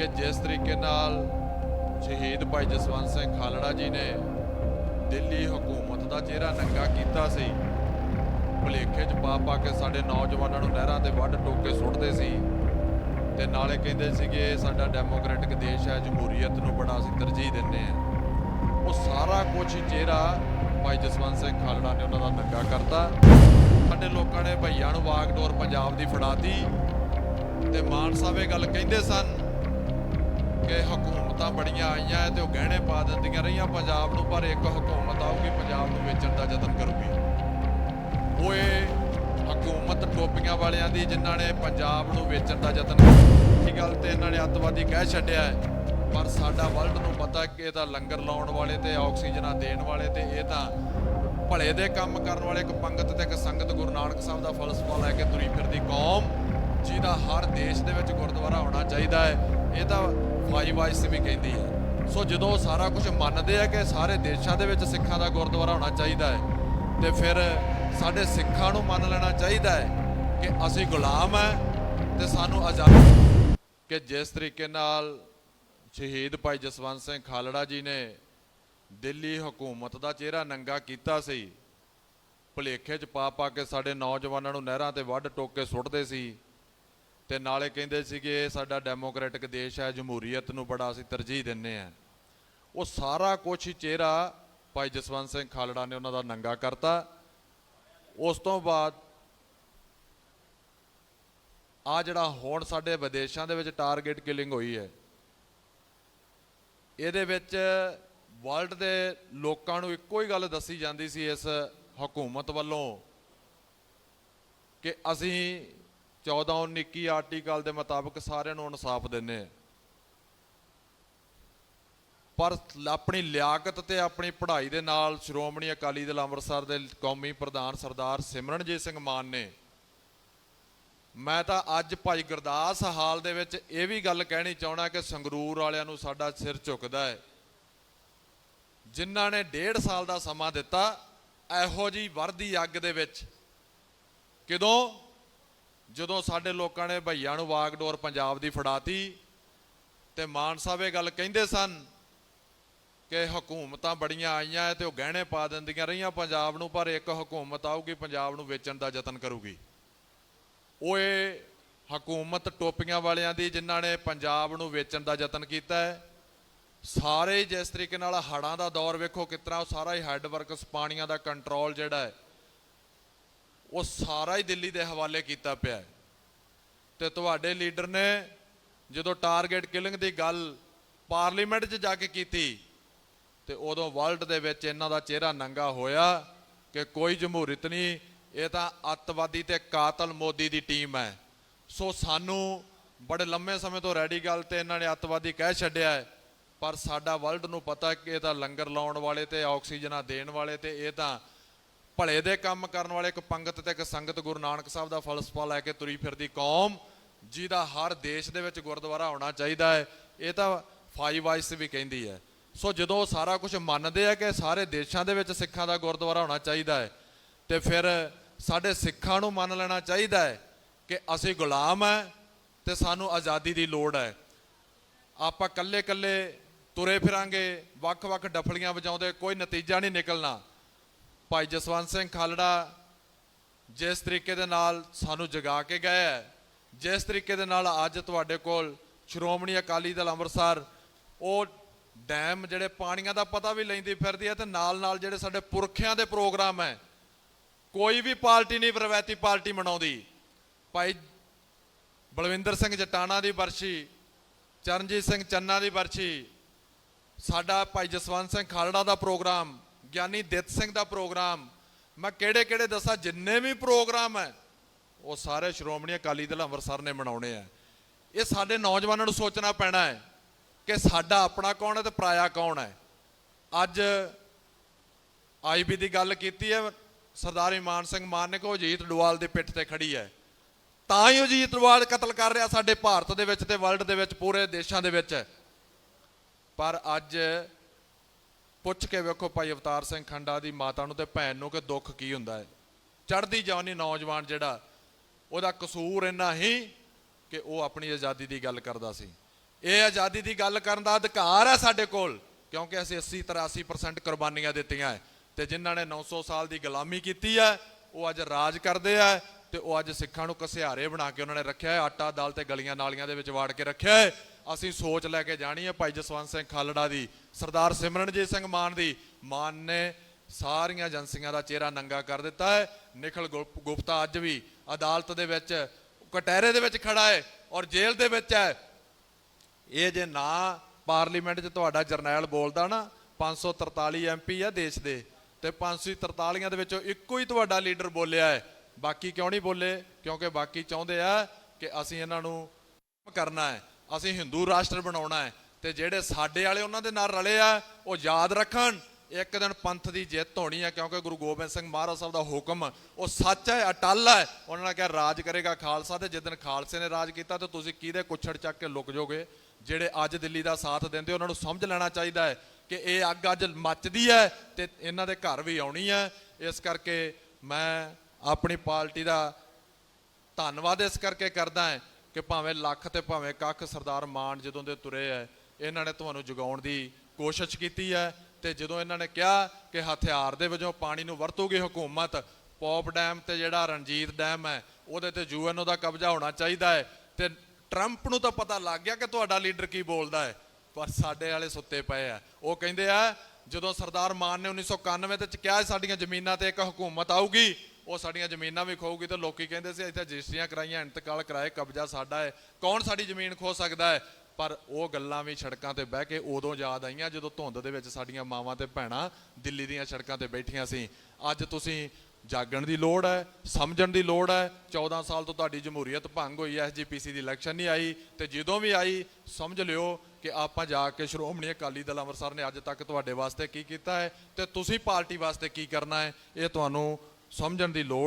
ਕਿ ਜਿਸ ਤਰੀਕੇ ਨਾਲ ਸ਼ਹੀਦ ਭਾਈ ਜਸਵੰਤ ਸਿੰਘ ਖਾਲੜਾ ਜੀ ਨੇ ਦਿੱਲੀ ਹਕੂਮਤ ਦਾ ਚਿਹਰਾ ਨੰਗਾ ਕੀਤਾ ਸੀ, ਭੁਲੇਖੇ 'ਚ ਪਾ ਪਾ ਕੇ ਸਾਡੇ ਨੌਜਵਾਨਾਂ ਨੂੰ ਨਹਿਰਾਂ ਤੇ ਵੱਢ ਟੋਕੇ ਸੁੱਟਦੇ ਸੀ ਤੇ ਨਾਲੇ ਕਹਿੰਦੇ ਸੀਗੇ, ਸਾਡਾ ਡੈਮੋਕ੍ਰੈਟਿਕ ਦੇਸ਼ ਹੈ, ਜਮਹੂਰੀਅਤ ਨੂੰ ਬੜਾ ਅਸੀਂ ਤਰਜੀਹ ਦਿੰਦੇ ਆ ਉਹ ਸਾਰਾ ਕੁਝ ਚਿਹਰਾ ਭਾਈ ਜਸਵੰਤ ਸਿੰਘ ਖਾਲੜਾ ਨੇ ਉਹਨਾਂ ਦਾ ਨੰਗਾ ਕਰਤਾ। ਸਾਡੇ ਲੋਕਾਂ ਨੇ ਭਈਆਂ ਨੂੰ ਵਾਗਡੋਰ ਪੰਜਾਬ ਦੀ ਫੜਾਤੀ ਤੇ ਮਾਨ ਸਾਹਿਬ ਇਹ ਗੱਲ ਕਹਿੰਦੇ ਸਨ ਕਿ ਹਕੂਮਤਾਂ ਬੜੀਆਂ ਆਈਆਂ ਤੇ ਉਹ ਗਹਿਣੇ ਪਾ ਦਿੰਦੀਆਂ ਰਹੀਆਂ। ਪੰਜਾਬ ਨੂੰ ਪਰ ਇੱਕ ਹਕੂਮਤ ਆਊਗੀ, ਪੰਜਾਬ ਨੂੰ ਵੇਚਣ ਦਾ ਯਤਨ ਕਰੂਗੀ। ਓਏ ਹਕੂਮਤ ਟੋਪੀਆਂ ਵਾਲਿਆਂ ਦੀ ਜਿਨ੍ਹਾਂ ਨੇ ਪੰਜਾਬ ਨੂੰ ਵੇਚਣ ਦਾ ਯਤਨ ਇਹ ਗੱਲ ਤੇ ਇਹਨਾਂ ਨੇ ਅੱਤਵਾਦੀ ਕਹਿ ਛੱਡਿਆ ਹੈ। ਪਰ ਸਾਡਾ ਵਰਲਡ ਨੂੰ ਪਤਾ ਕਿ ਇਹ ਤਾਂ ਲੰਗਰ ਲਾਉਣ ਵਾਲੇ ਤੇ ਆਕਸੀਜਨਾਂ ਦੇਣ ਵਾਲੇ ਤੇ ਇਹ ਤਾਂ ਭਲੇ ਦੇ ਕੰਮ ਕਰਨ ਵਾਲੇ, ਇੱਕ ਪੰਗਤ ਤੇ ਇੱਕ ਸੰਗਤ ਗੁਰੂ ਨਾਨਕ ਸਾਹਿਬ ਦਾ ਫਲਸਫਾ ਲੈ ਕੇ ਤੁਰੀ ਫਿਰਦੀ ਕੌਮ, ਜਿਹਦਾ ਹਰ ਦੇਸ਼ ਦੇ ਵਿੱਚ ਗੁਰਦੁਆਰਾ ਹੋਣਾ ਚਾਹੀਦਾ ਹੈ। ਇਹ ਤਾਂ ਫਾਈ ਵਾਇਸ ਵੀ ਕਹਿੰਦੀ ਹੈ। ਸੋ ਜਦੋਂ ਸਾਰਾ ਕੁਝ ਮੰਨਦੇ ਆ ਕਿ ਸਾਰੇ ਦੇਸ਼ਾਂ ਦੇ ਵਿੱਚ ਸਿੱਖਾਂ ਦਾ ਗੁਰਦੁਆਰਾ ਹੋਣਾ ਚਾਹੀਦਾ ਹੈ, ਤੇ ਫਿਰ ਸਾਡੇ ਸਿੱਖਾਂ ਨੂੰ ਮੰਨ ਲੈਣਾ ਚਾਹੀਦਾ ਹੈ ਕਿ ਅਸੀਂ ਗੁਲਾਮ ਹੈ ਤੇ ਸਾਨੂੰ ਆਜ਼ਾਦੀ ਕਿ ਜਿਸ ਤਰੀਕੇ ਨਾਲ ਸ਼ਹੀਦ ਭਾਈ ਜਸਵੰਤ ਸਿੰਘ ਖਾਲੜਾ ਜੀ ਨੇ ਦਿੱਲੀ ਹਕੂਮਤ ਦਾ ਚਿਹਰਾ ਨੰਗਾ ਕੀਤਾ ਸੀ, ਭੁਲੇਖੇ 'ਚ ਪਾ ਪਾ ਕੇ ਸਾਡੇ ਨੌਜਵਾਨਾਂ ਨੂੰ ਨਹਿਰਾਂ ਤੇ ਵੱਢ ਟੋਕੇ ਸੁੱਟਦੇ ਸੀ ਤੇ ਨਾਲੇ ਕਹਿੰਦੇ ਸੀਗੇ ਇਹ ਸਾਡਾ ਡੈਮੋਕ੍ਰੈਟਿਕ ਦੇਸ਼ ਹੈ, ਜਮਹੂਰੀਅਤ ਨੂੰ ਬੜਾ ਅਸੀਂ ਤਰਜੀਹ ਦਿੰਨੇ ਆ। ਉਹ ਸਾਰਾ ਕੁਝ ਹੀ ਚਿਹਰਾ ਭਾਈ ਜਸਵੰਤ ਸਿੰਘ ਖਾਲੜਾ ਨੇ ਉਹਨਾਂ ਦਾ ਨੰਗਾ ਕਰਤਾ। ਉਸ ਤੋਂ ਬਾਅਦ ਆ ਜਿਹੜਾ ਹੁਣ ਸਾਡੇ ਵਿਦੇਸ਼ਾਂ ਦੇ ਵਿੱਚ ਟਾਰਗੇਟ ਕਿਲਿੰਗ ਹੋਈ ਹੈ, ਇਹਦੇ ਵਿੱਚ ਵਰਲਡ ਦੇ ਲੋਕਾਂ ਨੂੰ ਇੱਕੋ ਹੀ ਗੱਲ ਦੱਸੀ ਜਾਂਦੀ ਸੀ ਇਸ ਹਕੂਮਤ ਵੱਲੋਂ ਕਿ ਅਸੀਂ 14 19 ਆਰਟੀਕਲ ਦੇ ਮੁਤਾਬਕ ਸਾਰਿਆਂ ਨੂੰ ਇਨਸਾਫ ਦਿੰਨੇ ਆ। ਪਰ ਆਪਣੀ ਲਿਆਕਤ ਤੇ ਆਪਣੀ ਪੜ੍ਹਾਈ ਦੇ ਨਾਲ ਸ਼੍ਰੋਮਣੀ ਅਕਾਲੀ ਦਲ ਅੰਮ੍ਰਿਤਸਰ ਦੇ ਕੌਮੀ ਪ੍ਰਧਾਨ ਸਰਦਾਰ ਸਿਮਰਨਜੀਤ ਸਿੰਘ ਮਾਨ ਨੇ, ਮੈਂ ਤਾਂ ਅੱਜ ਭਾਈ ਗੁਰਦਾਸ ਹਾਲ ਦੇ ਵਿੱਚ ਇਹ ਵੀ ਗੱਲ ਕਹਿਣੀ ਚਾਹਣਾ ਕਿ ਸੰਗਰੂਰ ਵਾਲਿਆਂ ਨੂੰ ਸਾਡਾ ਸਿਰ ਝੁਕਦਾ ਹੈ। ਜਿਨ੍ਹਾਂ ਨੇ ਡੇਢ ਸਾਲ ਦਾ ਸਮਾਂ ਦਿੱਤਾ, ਇਹੋ ਜੀ ਵਰਦੀ ਅੱਗ ਦੇ ਵਿੱਚ ਕਿਦੋਂ ਜਦੋਂ ਸਾਡੇ ਲੋਕਾਂ ਨੇ ਭਈਆਂ ਨੂੰ ਵਾਗਡੋਰ ਪੰਜਾਬ ਦੀ ਫੜਾਤੀ, ਤੇ ਮਾਨ ਸਾਹਿਬ ਇਹ ਗੱਲ ਕਹਿੰਦੇ ਸਨ ਕਿ ਹਕੂਮਤਾਂ ਬੜੀਆਂ ਆਈਆਂ ਤੇ ਉਹ ਗਹਿਣੇ ਪਾ ਦਿੰਦੀਆਂ ਰਹੀਆਂ ਪੰਜਾਬ ਨੂੰ, ਪਰ ਇੱਕ ਹਕੂਮਤ ਆਊਗੀ, ਪੰਜਾਬ ਨੂੰ ਵੇਚਣ ਦਾ ਯਤਨ ਕਰੂਗੀ। ਇਹ ਹਕੂਮਤ ਟੋਪੀਆਂ ਵਾਲਿਆਂ ਦੀ ਜਿਨ੍ਹਾਂ ਨੇ ਪੰਜਾਬ ਨੂੰ ਵੇਚਣ ਦਾ ਯਤਨ ਕੀਤਾ ਹੈ ਸਾਰੇ ਹੀ ਜਿਸ ਤਰੀਕੇ ਨਾਲ ਹੜਾਂ ਦਾ ਦੌਰ ਵੇਖੋ ਕਿਤਨਾ, ਉਹ ਸਾਰਾ ਹੀ ਹੈੱਡ ਵਰਕਸ ਪਾਣੀਆਂ ਦਾ ਕੰਟਰੋਲ ਜਿਹੜਾ ਹੈ ਉਹ ਸਾਰਾ ਹੀ ਦਿੱਲੀ ਦੇ ਹਵਾਲੇ ਕੀਤਾ ਪਿਆ ਹੈ। ਤੇ ਤੁਹਾਡੇ ਲੀਡਰ ਨੇ ਜਦੋਂ ਟਾਰਗੇਟ ਕਿਲਿੰਗ ਦੀ ਗੱਲ ਪਾਰਲੀਮੈਂਟ 'ਚ ਜਾ ਕੇ ਕੀਤੀ, ਤੇ ਉਦੋਂ ਵਰਲਡ ਦੇ ਵਿੱਚ ਇਹਨਾਂ ਦਾ ਚਿਹਰਾ ਨੰਗਾ ਹੋਇਆ ਕਿ ਕੋਈ ਜਮਹੂਰੀਅਤ ਨਹੀਂ, ਇਹ ਤਾਂ ਅੱਤਵਾਦੀ ਤੇ ਕਾਤਲ ਮੋਦੀ ਦੀ ਟੀਮ ਹੈ। ਸੋ ਸਾਨੂੰ ਬੜੇ ਲੰਮੇ ਸਮੇਂ ਤੋਂ ਰੈਡੀ ਗੱਲ ਤੇ ਇਹਨਾਂ ਨੇ ਅੱਤਵਾਦੀ ਕਹਿ ਛੱਡਿਆ ਹੈ, ਪਰ ਸਾਡਾ ਵਰਲਡ ਨੂੰ ਪਤਾ ਕਿ ਇਹ ਤਾਂ ਲੰਗਰ ਲਾਉਣ ਵਾਲੇ ਤੇ ਆਕਸੀਜਨਾਂ ਦੇਣ ਵਾਲੇ ਤੇ ਇਹ ਤਾਂ ਭਲੇ ਦੇ ਕੰਮ ਕਰਨ ਵਾਲੇ ਇੱਕ ਪੰਗਤ ਤੇ ਇੱਕ ਸੰਗਤ ਗੁਰੂ ਨਾਨਕ ਸਾਹਿਬ ਦਾ ਫਲਸਫਾ ਲੈ ਕੇ ਤੁਰੀ ਫਿਰਦੀ ਕੌਮ, ਜਿਹਦਾ ਹਰ ਦੇਸ਼ ਦੇ ਵਿੱਚ ਗੁਰਦੁਆਰਾ ਹੋਣਾ ਚਾਹੀਦਾ ਹੈ, ਇਹ ਤਾਂ ਫਾਈ ਵਾਇਸ ਵੀ ਕਹਿੰਦੀ ਹੈ। ਸੋ ਜਦੋਂ ਸਾਰਾ ਕੁਝ ਮੰਨਦੇ ਆ ਕਿ ਸਾਰੇ ਦੇਸ਼ਾਂ ਦੇ ਵਿੱਚ ਸਿੱਖਾਂ ਦਾ ਗੁਰਦੁਆਰਾ ਹੋਣਾ ਚਾਹੀਦਾ ਹੈ, ਤੇ ਫਿਰ ਸਾਡੇ ਸਿੱਖਾਂ ਨੂੰ ਮੰਨ ਲੈਣਾ ਚਾਹੀਦਾ ਹੈ ਕਿ ਅਸੀਂ ਗੁਲਾਮ ਹੈ ਤੇ ਸਾਨੂੰ ਆਜ਼ਾਦੀ ਦੀ ਲੋੜ ਹੈ। ਆਪਾਂ ਕੱਲੇ ਕੱਲੇ ਤੁਰੇ ਫਿਰਾਂਗੇ, ਵੱਖ-ਵੱਖ ਡਫਲੀਆਂ ਵਜਾਉਂਦੇ, ਕੋਈ ਨਤੀਜਾ ਨਹੀਂ ਨਿਕਲਣਾ। ਭਾਈ ਜਸਵੰਤ ਸਿੰਘ ਖਾਲੜਾ ਜਿਸ ਤਰੀਕੇ ਦੇ ਨਾਲ ਸਾਨੂੰ ਜਗਾ ਕੇ ਗਏ ਹੈ, ਜਿਸ ਤਰੀਕੇ ਦੇ ਨਾਲ ਅੱਜ ਤੁਹਾਡੇ ਕੋਲ ਸ਼੍ਰੋਮਣੀ ਅਕਾਲੀ ਦਲ ਅੰਮ੍ਰਿਤਸਰ, ਉਹ ਡੈਮ ਜਿਹੜੇ ਪਾਣੀਆਂ ਦਾ ਪਤਾ ਵੀ ਲੈਂਦੀ ਫਿਰਦੀ ਹੈ ਤੇ ਨਾਲ ਨਾਲ ਜਿਹੜੇ ਸਾਡੇ ਪੁਰਖਿਆਂ ਦੇ ਪ੍ਰੋਗਰਾਮ ਹੈ, ਕੋਈ ਵੀ ਪਾਰਟੀ ਨਹੀਂ ਰਵਾਇਤੀ ਪਾਰਟੀ ਮਨਾਉਂਦੀ। ਭਾਈ ਬਲਵਿੰਦਰ ਸਿੰਘ ਜਟਾਣਾ ਦੀ ਵਰਸ਼ੀ ਚਰਨਜੀਤ ਸਿੰਘ ਚੰਨਾ ਦੀ ਵਰਸ਼ੀ ਸਾਡਾ ਭਾਈ ਜਸਵੰਤ ਸਿੰਘ ਖਾਲੜਾ ਦਾ ਪ੍ਰੋਗਰਾਮ ਗਿਆਨੀ ਦਿੱਤ ਸਿੰਘ ਦਾ ਪ੍ਰੋਗਰਾਮ। ਮੈਂ ਕਿਹੜੇ ਕਿਹੜੇ ਦੱਸਾਂ, ਜਿੰਨੇ ਵੀ ਪ੍ਰੋਗਰਾਮ ਹੈ, ਉਹ ਸਾਰੇ ਸ਼੍ਰੋਮਣੀ ਅਕਾਲੀ ਦਲ ਅੰਮ੍ਰਿਤਸਰ ਨੇ ਮਨਾਉਣੇ ਆ। ਇਹ ਸਾਡੇ ਨੌਜਵਾਨਾਂ ਨੂੰ ਸੋਚਣਾ ਪੈਣਾ ਹੈ ਕਿ ਸਾਡਾ ਆਪਣਾ ਕੌਣ ਹੈ ਤੇ ਪਰਾਇਆ ਕੌਣ ਹੈ। ਅੱਜ ਆਈਬੀ ਦੀ ਗੱਲ ਕੀਤੀ ਹੈ, ਸਰਦਾਰ ਇਮਾਨ ਸਿੰਘ ਮਾਨ ਨੇ ਕਿ ਅਜੀਤ ਡੋਵਾਲ ਦੇ ਪਿੱਠ ਤੇ ਖੜੀ ਹੈ। ਤਾਂ ਹੀ ਅਜੀਤ ਡੋਵਾਲ ਕਤਲ ਕਰ ਰਿਹਾ ਸਾਡੇ ਭਾਰਤ ਦੇ ਵਿੱਚ ਤੇ ਵਰਲਡ ਦੇ ਵਿੱਚ, ਪੂਰੇ ਦੇਸ਼ਾਂ ਦੇ ਵਿੱਚ। ਪਰ ਅੱਜ ਪੁੱਛ ਕੇ ਵੇਖੋ ਭਾਈ ਅਵਤਾਰ ਸਿੰਘ ਖੰਡਾ ਦੀ ਮਾਤਾ ਨੂੰ ਤੇ ਭੈਣ ਨੂੰ ਕਿ ਦੁੱਖ ਕੀ ਹੁੰਦਾ ਹੈ? ਚੜ੍ਹਦੀ ਜਵਾਨੀ ਨੌਜਵਾਨ ਜਿਹੜਾ, ਉਹਦਾ ਕਸੂਰ ਇੰਨਾ ਹੀ ਕਿ ਉਹ ਆਪਣੀ ਆਜ਼ਾਦੀ ਦੀ ਗੱਲ ਕਰਦਾ ਸੀ। ਇਹ ਆਜ਼ਾਦੀ ਦੀ ਗੱਲ ਕਰਨ ਦਾ ਅਧਿਕਾਰ ਹੈ ਸਾਡੇ ਕੋਲ, ਕਿਉਂਕਿ ਅਸੀਂ 80 83% ਕੁਰਬਾਨੀਆਂ ਦਿੱਤੀਆਂ ਹੈ। ਤੇ ਜਿਨ੍ਹਾਂ ਨੇ 900 ਸਾਲ ਦੀ ਗੁਲਾਮੀ ਕੀਤੀ ਹੈ, ਉਹ ਅੱਜ ਰਾਜ ਕਰਦੇ ਆ ਤੇ ਉਹ ਅੱਜ ਸਿੱਖਾਂ ਨੂੰ ਕਸਿਹਾਰੇ ਬਣਾ ਕੇ ਉਹਨਾਂ ਨੇ ਰੱਖਿਆ ਹੈ, ਆਟਾ, ਦਾਲ ਤੇ ਗਲੀਆਂ ਨਾਲੀਆਂ ਦੇ ਵਿੱਚ ਵਾੜ ਕੇ ਰੱਖਿਆ ਹੈ। ਅਸੀਂ ਸੋਚ ਲੈ ਕੇ ਜਾਣੀ ਹੈ ਭਾਈ ਜਸਵੰਤ ਸਿੰਘ ਖਾਲੜਾ ਦੀ, ਸਰਦਾਰ ਸਿਮਰਨਜੀਤ ਸਿੰਘ ਮਾਨ ਦੀ। ਮਾਨ ਨੇ ਸਾਰੀਆਂ ਏਜੰਸੀਆਂ ਦਾ ਚਿਹਰਾ ਨੰਗਾ ਕਰ ਦਿੱਤਾ ਹੈ। ਨਿਖਲ ਗੁਪ- ਗੁਪਤਾ ਅੱਜ ਵੀ ਅਦਾਲਤ ਦੇ ਵਿੱਚ, ਕਟਹਿਰੇ ਦੇ ਵਿੱਚ ਖੜਾ ਹੈ ਔਰ ਜੇਲ੍ਹ ਦੇ ਵਿੱਚ ਹੈ। ਇਹ ਜੇ ਨਾ ਪਾਰਲੀਮੈਂਟ 'ਚ ਤੁਹਾਡਾ ਜਰਨੈਲ ਬੋਲਦਾ ਨਾ 543 ਐਮਪੀ ਆ ਦੇਸ਼ ਦੇ, ਤੇ 543 ਦੇ ਵਿੱਚੋਂ ਇੱਕੋ ਹੀ ਤੁਹਾਡਾ ਲੀਡਰ ਬੋਲਿਆ ਹੈ। ਬਾਕੀ ਕਿਉਂ ਨਹੀਂ ਬੋਲੇ? ਕਿਉਂਕਿ ਬਾਕੀ ਚਾਹੁੰਦੇ ਆ ਕਿ ਅਸੀਂ ਇਹਨਾਂ ਨੂੰ ਕਰਨਾ ਹੈ। ਅਸੀਂ ਹਿੰਦੂ ਰਾਸ਼ਟਰ ਬਣਾਉਣਾ ਹੈ ਤੇ ਜਿਹੜੇ ਸਾਡੇ ਵਾਲੇ ਉਹਨਾਂ ਦੇ ਨਾਲ ਰਲੇ ਆ, ਉਹ ਯਾਦ ਰੱਖਣ। ਇੱਕ ਦਿਨ ਪੰਥ ਦੀ ਜਿੱਤ ਹੋਣੀ ਹੈ ਕਿਉਂਕਿ ਗੁਰੂ ਗੋਬਿੰਦ ਸਿੰਘ ਮਹਾਰਾਜ ਸਾਹਿਬ ਦਾ ਹੁਕਮ, ਉਹ ਸੱਚ ਹੈ, ਅਟਲ ਹੈ। ਉਹਨਾਂ ਨੇ ਕਿਹਾ, ਰਾਜ ਕਰੇਗਾ ਖਾਲਸਾ ਤੇ ਦਿਨ ਖਾਲਸੇ ਨੇ ਰਾਜ ਕੀਤਾ ਤੇ ਤੁਸੀਂ ਕਿਹਦੇ ਕੁੱਛੜ ਚੱਕ ਕੇ ਲੁਕ ਜਾਓਗੇ? ਜਿਹੜੇ ਅੱਜ ਦਿੱਲੀ ਦਾ ਸਾਥ ਦਿੰਦੇ, ਉਹਨਾਂ ਨੂੰ ਸਮਝ ਲੈਣਾ ਚਾਹੀਦਾ ਹੈ ਕਿ ਇਹ ਅੱਗ ਅੱਜ ਮੱਚਦੀ ਹੈ ਤੇ ਇਹਨਾਂ ਦੇ ਘਰ ਵੀ ਆਉਣੀ ਹੈ। ਇਸ ਕਰਕੇ ਮੈਂ ਆਪਣੀ ਪਾਰਟੀ ਦਾ ਧੰਨਵਾਦ ਇਸ ਕਰਕੇ ਕਰਦਾ ਹੈ ਕਿ ਭਾਵੇਂ ਲੱਖ ਤੇ ਭਾਵੇਂ ਕੱਖ ਸਰਦਾਰ ਮਾਨ ਜਦੋਂ ਦੇ ਤੁਰੇ ਐ ਇਹਨਾਂ ਨੇ ਤੁਹਾਨੂੰ ਜਗਾਉਣ ਦੀ ਕੋਸ਼ਿਸ਼ ਕੀਤੀ ਹੈ ਤੇ ਜਦੋਂ ਇਹਨਾਂ ਨੇ ਕਿਹਾ ਕਿ ਹਥਿਆਰ ਦੇ ਵਜੋਂ ਪਾਣੀ ਨੂੰ ਵਰਤੂਗੀ ਹਕੂਮਤ, ਪੌਪ ਡੈਮ ਤੇ ਜਿਹੜਾ ਰਣਜੀਤ ਡੈਮ ਹੈ, ਉਹਦੇ ਤੇ ਯੂਐਨਓ ਦਾ ਕਬਜ਼ਾ ਹੋਣਾ ਚਾਹੀਦਾ ਹੈ ਤੇ ਟਰੰਪ ਨੂੰ ਤਾਂ ਪਤਾ ਲੱਗ ਗਿਆ ਕਿ ਤੁਹਾਡਾ ਲੀਡਰ ਕੀ ਬੋਲਦਾ ਹੈ, ਪਰ ਸਾਡੇ ਵਾਲੇ ਸੁੱਤੇ ਪਏ ਆ। ਉਹ ਕਹਿੰਦੇ ਆ, ਜਦੋਂ ਸਰਦਾਰ ਮਾਨ ਨੇ 1991 ਦੇ ਵਿੱਚ ਕਿਹਾ ਸਾਡੀਆਂ ਜ਼ਮੀਨਾਂ ਤੇ ਇੱਕ ਹਕੂਮਤ ਆਊਗੀ ਉਹ ਸਾਡੀਆਂ ਜ਼ਮੀਨਾਂ ਵੀ ਖੋਊਗੀ ਤਾਂ ਲੋਕੀ ਕਹਿੰਦੇ ਸੀ, ਇੱਥੇ ਰਜਿਸਟਰੀਆਂ ਕਰਾਈਆਂ, ਇੰਤਕਾਲ ਕਰਾਏ, ਕਬਜ਼ਾ ਸਾਡਾ ਹੈ। ਕੌਣ ਸਾਡੀ ਜ਼ਮੀਨ ਖੋ ਸਕਦਾ ਹੈ? ਪਰ ਉਹ ਗੱਲਾਂ ਵੀ ਸੜਕਾਂ ਤੇ ਬਹਿ ਕੇ ਉਦੋਂ ਯਾਦ ਆਈਆਂ, ਜਦੋਂ ਧੁੰਦ ਦੇ ਵਿੱਚ ਸਾਡੀਆਂ ਮਾਵਾਂ ਤੇ ਭੈਣਾਂ ਦਿੱਲੀ ਦੀਆਂ ਸੜਕਾਂ ਤੇ ਬੈਠੀਆਂ ਸੀ। ਅੱਜ ਤੁਸੀਂ ਜਾਗਣ ਦੀ ਲੋੜ ਹੈ, ਸਮਝਣ ਦੀ ਲੋੜ ਹੈ। 14 ਸਾਲ ਤੋਂ ਤੁਹਾਡੀ ਜਮਹੂਰੀਅਤ ਭੰਗ ਹੋਈ ਹੈ ਐਸਜੀਪੀਸੀ ਦੀ ਇਲੈਕਸ਼ਨ ਨਹੀਂ ਆਈ ਤੇ ਜਦੋਂ ਵੀ ਆਈ, ਸਮਝ ਲਿਓ ਕਿ ਆਪਾਂ ਜਾ ਕੇ ਸ਼੍ਰੋਮਣੀ ਅਕਾਲੀ ਦਲ ਅੰਮ੍ਰਿਤਸਰ ਨੇ ਅੱਜ ਤੱਕ ਤੁਹਾਡੇ ਵਾਸਤੇ ਕੀ ਕੀਤਾ ਹੈ ਤੇ ਤੁਸੀਂ ਪਾਰਟੀ ਵਾਸਤੇ ਕੀ ਕਰਨਾ ਹੈ, ਇਹ ਤੁਹਾਨੂੰ ਸਮਝਣ ਦੀ ਲੋੜ